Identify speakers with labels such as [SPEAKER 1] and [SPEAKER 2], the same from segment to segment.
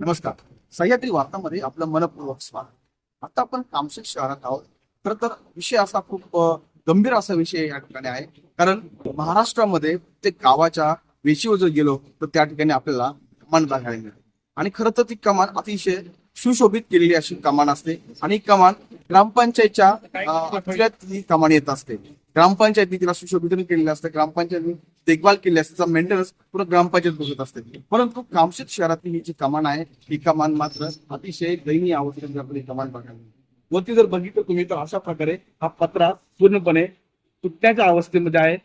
[SPEAKER 1] नमस्कार. सह्याद्री वार्तामध्ये आपलं मनपूर्वक स्वागत. आता आपण कामशेत शहरात आहोत. खर तर विषय असा खूप गंभीर असा विषय या ठिकाणी आहे. कारण महाराष्ट्रामध्ये ते गावाच्या वेशीवर जर गेलो तर त्या ठिकाणी आपल्याला कमान बघायला मिळते आणि खरं तर ती कमान अतिशय सुशोभित केलेली अशी कमान असते. आणि कमान ग्रामपंचायतच्या ही कमान येत असते. ग्रामपंचायतनी तिला सुशोभित केलेलं असतं. ग्रामपंचायतनी देखभाल केली असते त्याचा मेंटेनन्स पूर्ण ग्रामपंचायत बघत असते. परंतु कामशेत शहरातली ही जी कमान आहे ही कमान मात्र अतिशय दयनीय अवस्थेत आपली कमान बघायला मिळते. वरती जर बघितलं तुम्ही तर अशा प्रकारे हा पत्रा पूर्णपणे तुटण्याच्या अवस्थेमध्ये आहे.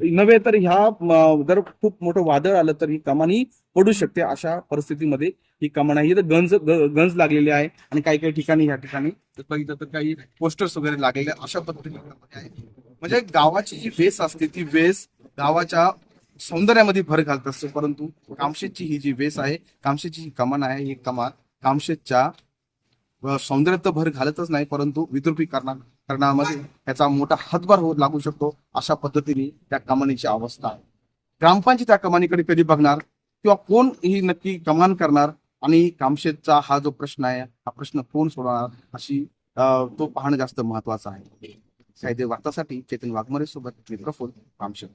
[SPEAKER 1] नव्हे तर ह्या जर खूप मोठं वादळ आलं तर ही कमानी पडू शकते अशा परिस्थितीमध्ये ही कमान आहे. तर गंज गंज लागलेली आहे आणि काही काही ठिकाणी ह्या ठिकाणी बघितलं तर काही पोस्टर्स वगैरे लागलेले अशा पद्धतीने. म्हणजे गावाची जी वेस असते ती वेस गावाच्या सौंदर्यामध्ये भर घालत असतो परंतु कामशेतची ही जी वेस आहे कामशेतची ही कमान आहे ही कमान कामशेतच्या सौंदर्यात तर भर घालतच नाही परंतु विद्रुपीकरणा करण्यामध्ये याचा मोठा हातभार होऊ लागू शकतो अशा पद्धतीने त्या कमानीची अवस्था आहे. ग्रामपंचायत त्या कमानीकडे कधी बघणार? किंवा कोण ही नक्की कमान करणार? आणि कामशेतचा हा जो प्रश्न आहे हा प्रश्न कोण सोडवणार? अशी तो पाहणं जास्त महत्वाचं आहे. साहित्य वार्तासाठी चेतन वाघमारे सोबत मी कामशेत.